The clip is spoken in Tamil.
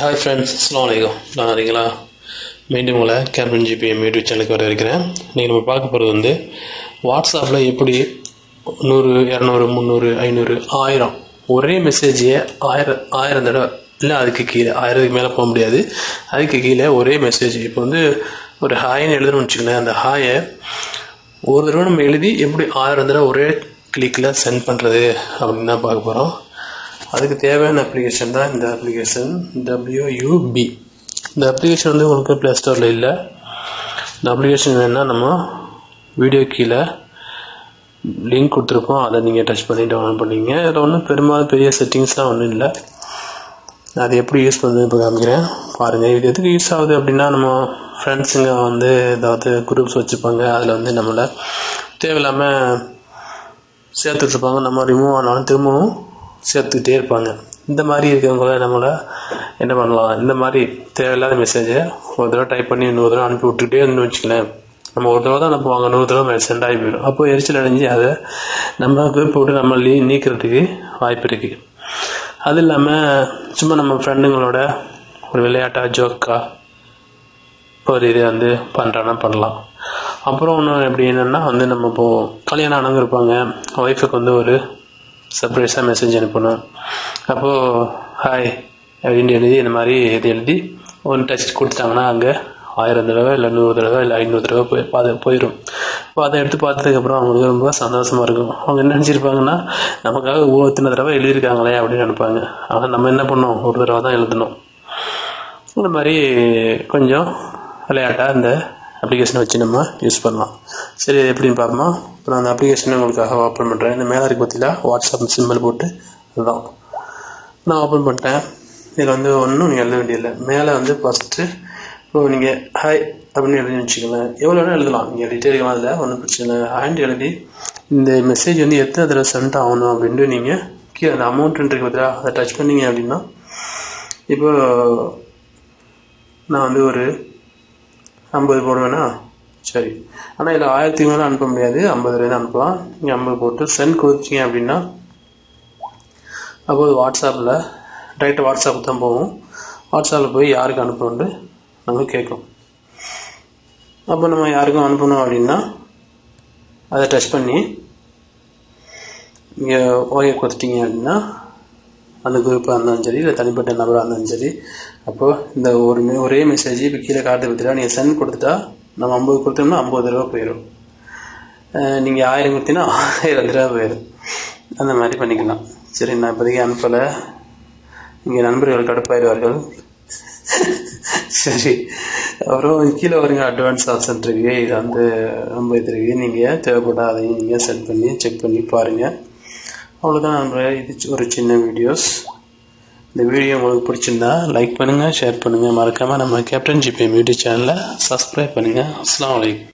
ஹாய் ஃப்ரெண்ட்ஸ் அஸ்லாம் வலைக்கம் நான் வரீங்களா மீண்டும் உங்களை கேப்டன் ஜிபிஎம் யூடியூப் சேனலுக்கு வர இருக்கிறேன் நீங்கள் நம்ம பார்க்க போகிறது வந்து வாட்ஸ்அப்பில் எப்படி நூறு இரநூறு முந்நூறு ஐநூறு ஆயிரம் ஒரே மெசேஜையே ஆயிரம் ஆயிரம் தடவை இல்லை அதுக்கு கீழே ஆயிரத்துக்கு மேலே போக முடியாது. அதுக்கு கீழே ஒரே மெசேஜ் இப்போ வந்து ஒரு ஹாய்னு எழுதணும்னு வச்சுக்கோங்களேன். அந்த ஹாயை ஒரு தடவை நம்ம எழுதி எப்படி ஆயிரம் தடவை ஒரே கிளிக்கில் சென்ட் பண்ணுறது அப்படின்னு தான் பார்க்க போகிறோம் அதுக்கு தேவையான அப்ளிகேஷன் தான் இந்த அப்ளிகேஷன் டபிள்யூயூபி இந்த அப்ளிகேஷன் வந்து உங்களுக்கு ப்ளே ஸ்டோரில் இல்லை. இந்த அப்ளிகேஷன் வேணால் நம்ம வீடியோ கீழே லிங்க் கொடுத்துருப்போம். அதை நீங்கள் டச் பண்ணி டவுன்லோட் பண்ணிங்க இதில் ஒன்றும் பெரும்பாலும் பெரிய செட்டிங்ஸ்லாம் ஒன்றும் இல்லை. அது எப்படி யூஸ் பண்ணுறது இப்போ காமிக்கிறேன். பாருங்கள் இது எதுக்கு யூஸ் ஆகுது அப்படின்னா நம்ம ஃப்ரெண்ட்ஸுங்க வந்து ஏதாவது குரூப்ஸ் வச்சுப்பாங்க. அதில் வந்து நம்மளை தேவையில்லாமல் சேர்த்துட்ருப்பாங்க நம்ம ரிமூவ் ஆனாலும் திரும்பவும் சேர்த்துக்கிட்டே இருப்பாங்க. இந்த மாதிரி இருக்கிறவங்கள நம்மளை என்ன பண்ணலாம்? இந்த மாதிரி தேவையில்லாத மெசேஜை ஒரு தடவை டைப் பண்ணி இன்னொரு தடவை அனுப்பி விட்டுக்கிட்டே இருந்து வச்சுக்கலேன் நம்ம ஒரு தடவை தான் அனுப்புவாங்க. நூறு தடவை சென்ட் ஆகி போயிடும். அப்போ எரிச்சல் அடைஞ்சு அதை நம்ம போட்டு நம்ம லீ நீக்கிறதுக்கு வாய்ப்பு இருக்குது அது இல்லாமல் சும்மா நம்ம ஃப்ரெண்டுங்களோட ஒரு விளையாட்டாக ஜோக்கா ஒரு இதை வந்து பண்ணுறான்னா பண்ணலாம். அப்புறம் ஒன்று எப்படி என்னென்னா வந்து நம்ம இப்போது கல்யாணம் ஆனவங்க இருப்பாங்க. ஒய்ஃபுக்கு வந்து ஒரு சர்ப்ரைஸாக மெசேஜ் அனுப்பணும் அப்போது ஹாய் அப்படின்னு எழுதி இந்த மாதிரி இது எழுதி ஒன் டச் கொடுத்தாங்கன்னா அங்கே ஆயிரம் தடவை இல்லை நூறு தடவை இல்லை ஐநூறு தடவை போய் அது போயிடும் இப்போ அதை எடுத்து பார்த்ததுக்கப்புறம் அவங்களுக்கு ரொம்ப சந்தோஷமாக இருக்கும் அவங்க என்ன நினச்சிருப்பாங்கன்னா நமக்காக ஒவ்வொருத்தின தடவை எழுதியிருக்காங்களே அப்படின்னு நினைப்பாங்க ஆனால் நம்ம என்ன பண்ணோம் ஒரு தடவை தான் எழுதணும் இந்த மாதிரி கொஞ்சம் விளையாட்டாக இந்த அப்ளிகேஷனை வச்சு நம்ம யூஸ் பண்ணலாம் சரி எப்படின்னு பார்ப்போமா இப்போ நான் அந்த அப்ளிகேஷனை உங்களுக்காக ஓப்பன் பண்ணுறேன் இந்த மேலே இருக்கு பார்த்தீங்களா வாட்ஸ்அப் சிம்பிள் போட்டு அதுதான் நான் ஓப்பன் பண்ணிட்டேன் இதில் வந்து ஒன்றும் நீங்கள் எழுத வேண்டியதில்லை. மேலே வந்து ஃபஸ்ட்டு இப்போ நீங்கள் ஹாய் அப்படின்னு எழுதி வச்சுக்கோங்களேன் எவ்வளோ வேணால் எழுதலாம். நீங்கள் டீட்டெயிலுக்கு அதில் ஒன்றும் பிரச்சனை இல்லை. ஹேண்ட் எழுதி இந்த மெசேஜ் வந்து எத்தனை தடவை சென்ட் ஆகணும் அப்படின்ட்டு நீங்கள் கீழே அந்த அமௌண்ட் இருக்கு பார்த்தா அதை டச் பண்ணீங்க அப்படின்னா இப்போ நான் வந்து ஒரு ஐம்பது போடுவேன்னா சரி. ஆனால் இதில் ஆயிரத்தி மேலே அனுப்ப முடியாது. ஐம்பது அனுப்பலாம். நீங்கள் ஐம்பது போட்டு சென்ட் கொடுத்தீங்க அப்படின்னா அப்போது வாட்ஸ்அப்பில் டைரெக்டாக வாட்ஸ்அப் தான் போகும். வாட்ஸ்அப்பில் போய் யாருக்கு அனுப்பணுன்ட்டு நம்ம கேட்கும் அப்போ நம்ம யாருக்கும் அனுப்பணும் அப்படின்னா அதை டச் பண்ணி நீங்கள் ஓகே கொடுத்துட்டீங்க அப்படின்னா அந்த குரூப்பாக இருந்தாலும் சரி இல்லை தனிப்பட்ட நபராக இருந்தாலும் சரி அப்போது இந்த ஒரு ஒரே மெசேஜ் இப்போ கீழே காட்டு பற்றினா நீங்கள் சென்ட் கொடுத்துட்டா நம்ம ஐம்பது கொடுத்தோம்னா ஐம்பது ரூபா போயிடும் நீங்கள் ஆயிரம் கொடுத்தீங்கன்னா ஆயிரம் ரூபா போயிடும் அந்த மாதிரி பண்ணிக்கலாம். சரி நான் இப்போதைக்கு அனுப்பலை. இங்கே நண்பர்கள் கடுப்பாயிடுவார்கள் சரி. அப்புறம் கீழே வருங்க அட்வான்ஸ் ஆப்ஷன் இருக்கு. இது வந்து ரொம்ப இது இருக்கு. நீங்கள் தேவைப்பட்டால் அதையும் நீங்கள் செட் பண்ணி செக் பண்ணி பாருங்கள் அவ்வளோதான் நம்ம இது ஒரு சின்ன வீடியோஸ் இந்த வீடியோ உங்களுக்கு பிடிச்சிருந்தா லைக் பண்ணுங்கள் ஷேர் பண்ணுங்கள் மறக்காமல் நம்ம கேப்டன் ஜிபிஎம் யூடியூப் சேனலை சப்ஸ்கிரைப் பண்ணுங்கள் அஸ்லாம் வலைக்கம்